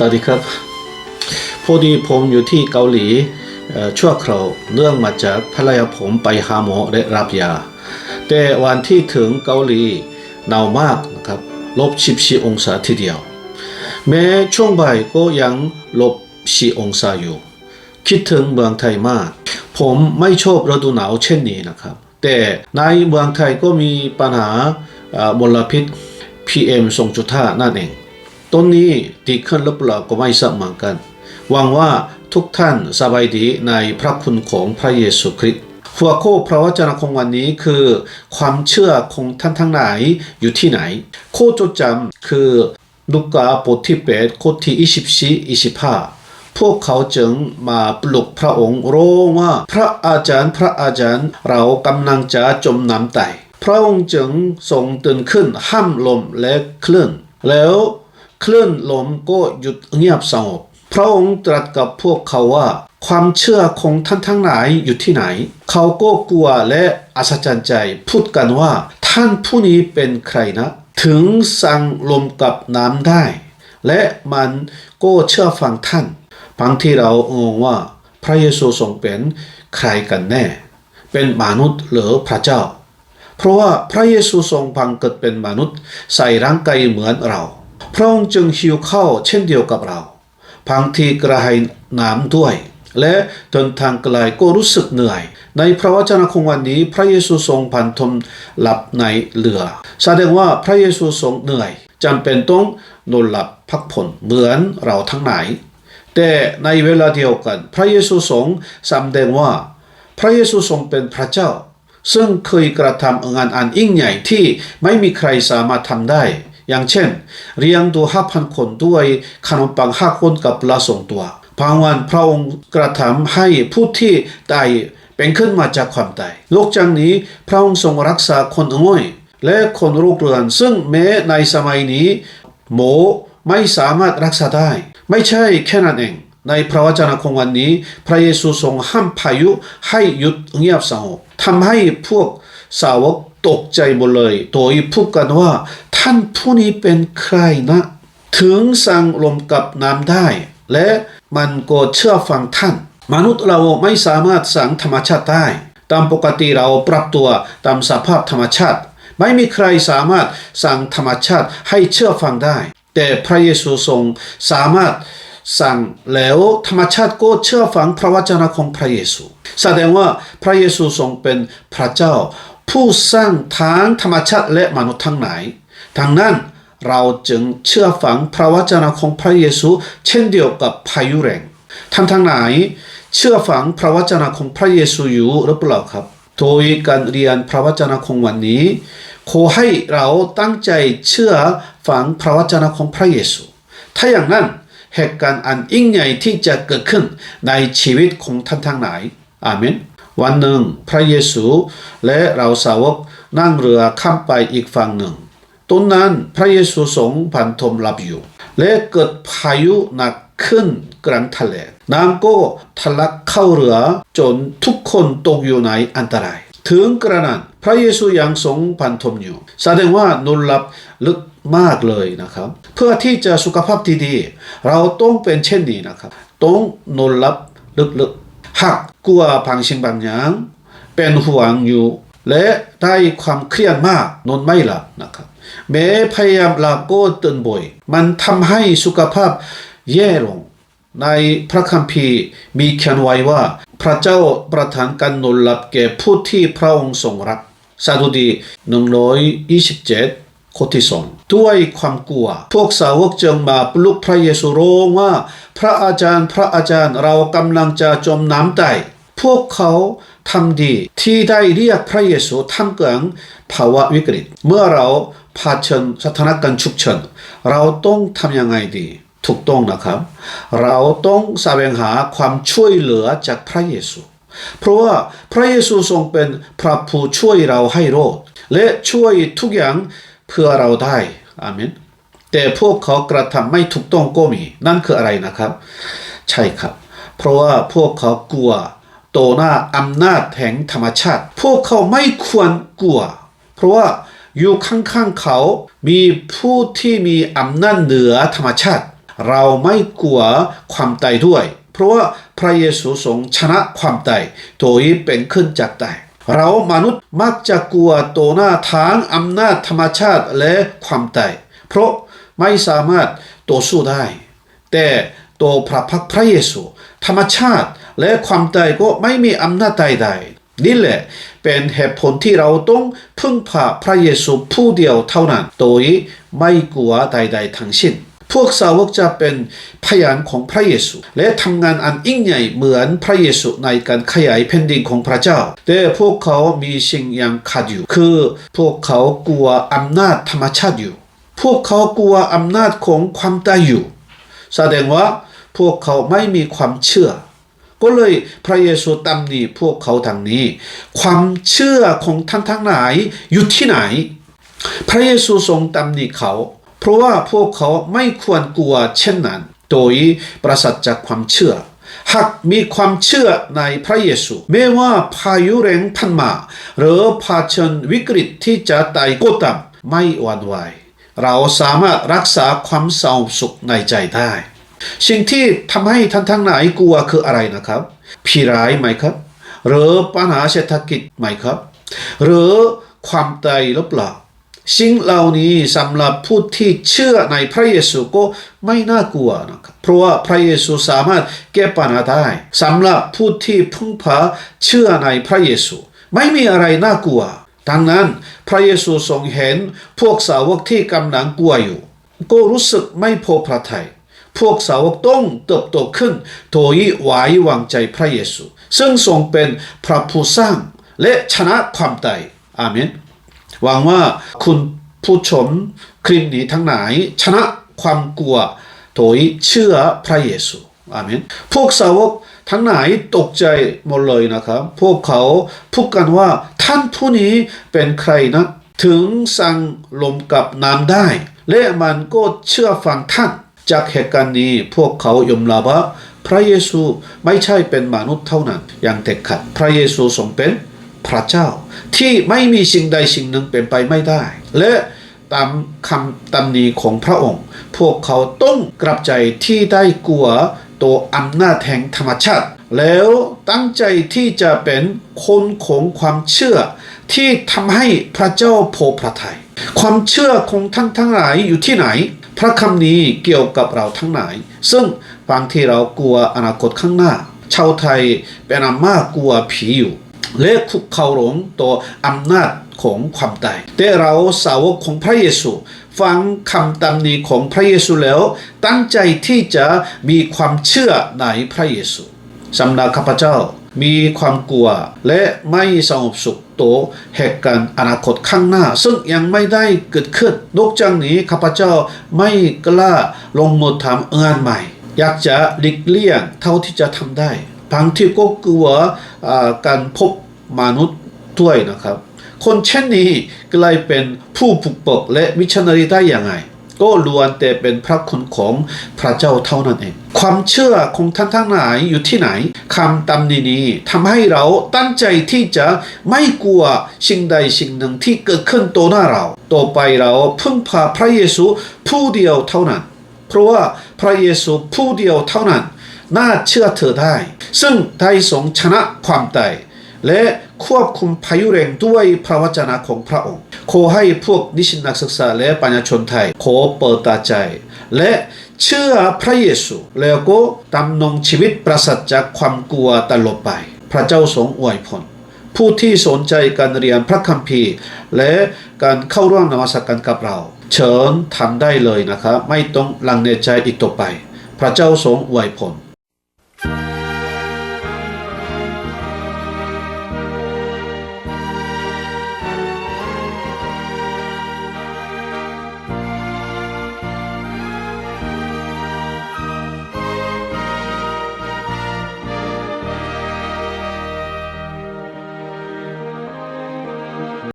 สวัสดีครับ พอดีผมอยู่ที่เกาหลีชั่วคราวเนื่องมาจากภรรยาผมไปหาหมอและรับยา แต่วันที่ถึงเกาหลีหนาวมากนะครับลบ14องศาทีเดียว แม้ช่วงบ่ายก็ยังลบ4องศาอยู่ คิดถึงเมืองไทยมาก ผมไม่ชอบฤดูหนาวเช่นนี้นะครับ แต่ในเมืองไทยก็มีปัญหามลพิษ PM 2.5นั่นเอง ต้นนี้ดีขึ้นหรือเปล่าก็ไม่ทราบเหมือนกัน หวังว่าทุกท่านสบายดีในพระคุณของพระเยซูคริสต์หัวข้อพระวจนะของวันนี้คือ ความเชื่อของท่านทั้งหลายอยู่ที่ไหนข้อจดจำคือลูกาบทที่8ข้อที่ 24 25 พวกเขาจึงมาปลุกพระองค์ร้องว่าพระอาจารย์พระอาจารย์เรากำลังจะจมน้ำตายพระองค์จึงทรงตื่นขึ้นห้ามลมและคลื่นแล้ว คลื่นลมก็หยุดเงียบสงบ พระองค์ตรัสกับพวกเขาว่า ความเชื่อของท่านทั้งหลายอยู่ที่ไหน เขาก็กลัวและอัศจรรย์ใจ พูดกันว่า ท่านผู้นี้เป็นใครนะ ถึงสั่งลมกับน้ำได้ และมันก็เชื่อฟังท่านบางที่เรางงว่าพระเยซูทรงเป็นใครกันแน่ เป็นมนุษย์หรือพระเจ้า เพราะว่าพระเยซูทรงพังเกิดเป็นมนุษย์ใส่ร่างกายเหมือนเรา พระองค์จึงหิวข้าวเช่นเดียวกับเราบางทีกระหายน้ำด้วย และเดินทางไกลก็รู้สึกเหนื่อย ในพระวจนะของวันนี้พระเยซูทรงพันทมหลับในเรือ แสดงว่าพระเยซูทรงเหนื่อยจำเป็นต้องนอนหลับพักผ่อนเหมือนเราทั้งหลายแต่ในเวลาเดียวกัน พระเยซูทรงสำแดงว่า พระเยซูทรงเป็นพระเจ้า ซึ่งเคยกระทำงานอันยิ่งใหญ่ที่ไม่มีใครสามารถทำได้ อย่างเช่น เรียงดูห้าพันคนด้วยขนมปังห้าคนกับปลาสองตัวบางวันพระองค์กระทำให้ผู้ที่ตายเป็นขึ้นมาจากความตายโลกจังนี้พระองค์ทรงรักษาคนง่อยและคนโรคเรือนซึ่งแม้ในสมัยนี้ หมอไม่สามารถรักษาได้ ไม่ใช่แค่นั้นเอง ในพระวจนะของวันนี้ พระเยซูทรงห้ามพายุให้หยุดเงียบสงบทำให้พวกสาวกตกใจหมดเลย โดยพูดกันว่า ท่านผู้นี้เป็นใครนะ ถึงสั่งลมกับน้ำได้ และมันก็เชื่อฟังท่าน มนุษย์เราไม่สามารถสั่งธรรมชาติได้ ตามปกติเราปรับตัวตามสภาพธรรมชาติ ไม่มีใครสามารถสั่งธรรมชาติให้เชื่อฟังได้ แต่พระเยซูทรงสามารถสั่งแล้วธรรมชาติก็เชื่อฟังพระวจนะของพระเยซู แสดงว่าพระเยซูทรงเป็นพระเจ้า ผู้สร้างทั้งธรรมชาติและมนุษย์ทั้งหลาย ดังนั้นเราจึงเชื่อฟังพระวจนะของพระเยซู เช่นเดียวกับพายุแรงท่านทั้งหลายเชื่อฟังพระวจนะของพระเยซูอยู่หรือเปล่าครับ โดยการเรียนพระวจนะของวันนี้ ขอให้เราตั้งใจเชื่อฟังพระวจนะของพระเยซู ถ้าอย่างนั้นเหตุการณ์อันยิ่งใหญ่ที่จะเกิดขึ้นในชีวิตของท่านทั้งหลาย อาเมน วันหนึ่งพระเยซูและเราสาวกนั่งเรือข้ามไปอีกฝั่งหนึ่ง ตรงนั้นพระเยซูทรงพันธมหลับอยู่และเกิดพายุหนักขึ้นกลางทะเลน้ำก็ทะลักเข้าเรือจนทุกคนตกอยู่ในอันตราย ถึงกระนั้นพระเยซูยังทรงพันธมอยู่แสดงว่านอนหลับลึกมากเลยนะครับ เพื่อที่จะสุขภาพดีๆเราต้องเป็นเช่นนี้นะครับต้องนอนหลับลึกๆหากกลัวบางสิ่งบางอย่างเป็นห่วงอยู่ และได้ความเครียดมากนอนไม่หลับนะครับแม้พยายามหลับก็ตื่นบ่อย มันทำให้สุขภาพแย่ลง ในพระคัมภีร์มีเขียนไว้ว่า พระเจ้าประทานการนอนหลับแก่ผู้ที่พระองค์ทรงรักสาดุดี127ข้อที่สองด้วยความกลัว พวกสาวกจึงมาปลุกพระเยซูร้องว่า พระอาจารย์พระอาจารย์เรากำลังจะจมน้ำตาย พวกเขาทำดีที่ได้เรียกพระเยซูท่ามกลางภาวะวิกฤต เมื่อเราเผชิญสถานการณ์ฉุกเฉินเราต้องทำยังไงดี ถูกต้องนะครับ เราต้องแสวงหาความช่วยเหลือจากพระเยซู เพราะว่าพระเยซูทรงเป็นพระผู้ช่วยเราให้รอดและช่วยทุกอย่างเพื่อเราได้อาเมนแต่พวกเขากระทำไม่ถูกต้องก็มี นั่นคืออะไรนะครับ ใช่ครับ เพราะว่าพวกเขากลัว ต่อหน้าอำนาจแห่งธรรมชาติ พวกเขาไม่ควรกลัว เพราะว่าอยู่ข้างๆเขา มีผู้ที่มีอำนาจเหนือธรรมชาติ เราไม่กลัวความตายด้วย เพราะว่าพระเยซูทรงชนะความตายโดยเป็นขึ้นจากตายเรามนุษย์มักจะกลัวตัวหน้าทางอำนาจธรรมชาติและความตายเพราะไม่สามารถต่อสู้ได้ แต่ตัวพระพักพระเยซู ธรรมชาติ และความตายก็ไม่มีอำนาจใดๆนี่แหละเป็นเหตุผลที่เราต้องพึ่งพาพระเยซูผู้เดียวเท่านั้น โดยไม่กลัวใดๆทั้งสิ้นพวกสาวกจะเป็นพยานของพระเยซู และทำงานอันยิ่งใหญ่เหมือนพระเยซูในการขยายแผ่นดินของพระเจ้า แต่พวกเขามีสิ่งอย่างขาดอยู่ คือพวกเขากลัวอำนาจธรรมชาติอยู่ พวกเขากลัวอำนาจของความตายอยู่ แสดงว่าพวกเขาไม่มีความเชื่อ ก็เลยพระเยซูตำหนิพวกเขาทางนี้ ความเชื่อของท่านทั้งหลายอยู่ที่ไหน พระเยซูทรงตำหนิเขา เพราะว่าพวกเขาไม่ควรกลัวเช่นนั้น โดยประสัทจากความเชื่อหากมีความเชื่อในพระเยซูไม่ว่าพายุแรงพันมาหรือเผชิญวิกฤตที่จะตายก็ตามไม่หวั่นไหวเราสามารถรักษาความสงบสุขในใจได้ สิ่งที่ทำให้ท่านทั้งหลายกลัวคืออะไรนะครับผีร้ายไหมครับ หรือปัญหาเศรษฐกิจไหมครับ หรือความตายหรือเปล่าสิ่งเหล่านี้สำหรับผู้ที่เชื่อในพระเยซูก็ไม่น่ากลัวนะครับเพราะว่าพระเยซูสามารถแก้ปัญหาได้สำหรับผู้ที่พึ่งพาเชื่อในพระเยซู ไม่มีอะไรน่ากลัว ดังนั้นพระเยซูทรงเห็นพวกสาวกที่กำลังกลัวอยู่ ก็รู้สึกไม่พอพระทยัย พวกสาวกต้องเติบโตขึ้นโดยไว้วางใจพระเยซู ซึ่งทรงเป็นพระผู้สร้างและชนะความตายอาเมนหวังว่าคุณผู้ชมคลิปนี้ทั้งหลายชนะความกลัวโดยเชื่อพระเยซูอาเมนพวกสาวกทั้งหลายตกใจหมดเลยนะครับ พวกเขาพูดกันว่าท่านผู้นี้เป็นใครนะ ถึงสั่งลมกับน้ำได้ และมันก็เชื่อฟังท่าน จากเหตุการณ์นี้พวกเขายอมรับว่าพระเยซูไม่ใช่เป็นมนุษย์เท่านั้น อย่างเด็ดขาดพระเยซูทรงเป็นพระเจ้า ที่ไม่มีสิ่งใดสิ่งหนึ่งเป็นไปไม่ได้ และตามคำตำหนีของพระองค์ พวกเขาต้องกลับใจที่ได้กลัวตัวอำนาจแห่งธรรมชาติ แล้วตั้งใจที่จะเป็นคนของความเชื่อ ที่ทำให้พระเจ้าพพระทยัยความเชื่อของท่านทั้งหลายอยู่ที่ไหน พระคำนี้เกี่ยวกับเราทั้งหลาย ซึ่งบางที่เรากลัวอนาคตข้างหน้า ชาวไทยเป็นอันมากกลัวผีอยู่และคุกเข่าหลงต่ออำนาจของความตายแต่เราสาวกของพระเยซูฟังคำตำหนิของพระเยซูแล้ว ตั้งใจที่จะมีความเชื่อในพระเยซูสำหรับข้าพเจ้า มีความกลัวและไม่สงบสุขต่อเหตุการณ์อนาคตข้างหน้า ซึ่งยังไม่ได้เกิดขึ้นนอกจากนี้ข้าพเจ้าไม่กล้าลงมือทำงานใหม่ อยากจะหลีกเลี่ยงเท่าที่จะทำได้บางที่ก็กลัวการพบมนุษย์ด้วยนะครับ คนเช่นนี้กลายเป็นผู้ปลุกปกและมิชชันนารีได้อย่างไง ก็ล้วนแต่เป็นพระคุณของพระเจ้าเท่านั้นเอง ความเชื่อของท่านทั้งหลายอยู่ที่ไหนคำตำหนินี้ทำให้เราตั้งใจที่จะไม่กลัวสิ่งใดสิ่งหนึ่งที่เกิดขึ้นต่อหน้าเรา ต่อไปเราพึ่งพาพระเยซูผู้เดียวเท่านั้น เพราะว่าพระเยซูผู้เดียวเท่านั้น น่าเชื่อเธอได้ ซึ่งได้ทรงชนะความตาย และควบคุมพายุแรงด้วยพระวจนะของพระองค์ ขอให้พวกนิสิตนักศึกษาและปัญญาชนไทย ขอเปิดตาใจ และเชื่อพระเยซูแล้วก็ดำรงชีวิตประสัทจากความกลัวตลอดไป พระเจ้าทรงอวยพรผู้ที่สนใจการเรียนพระคัมภีร์ และการเข้าร่วมนมัสการกับเรา เชิญทำได้เลยนะครับ ไม่ต้องลังเลใจอีกต่อไป พระเจ้าทรงอวยพร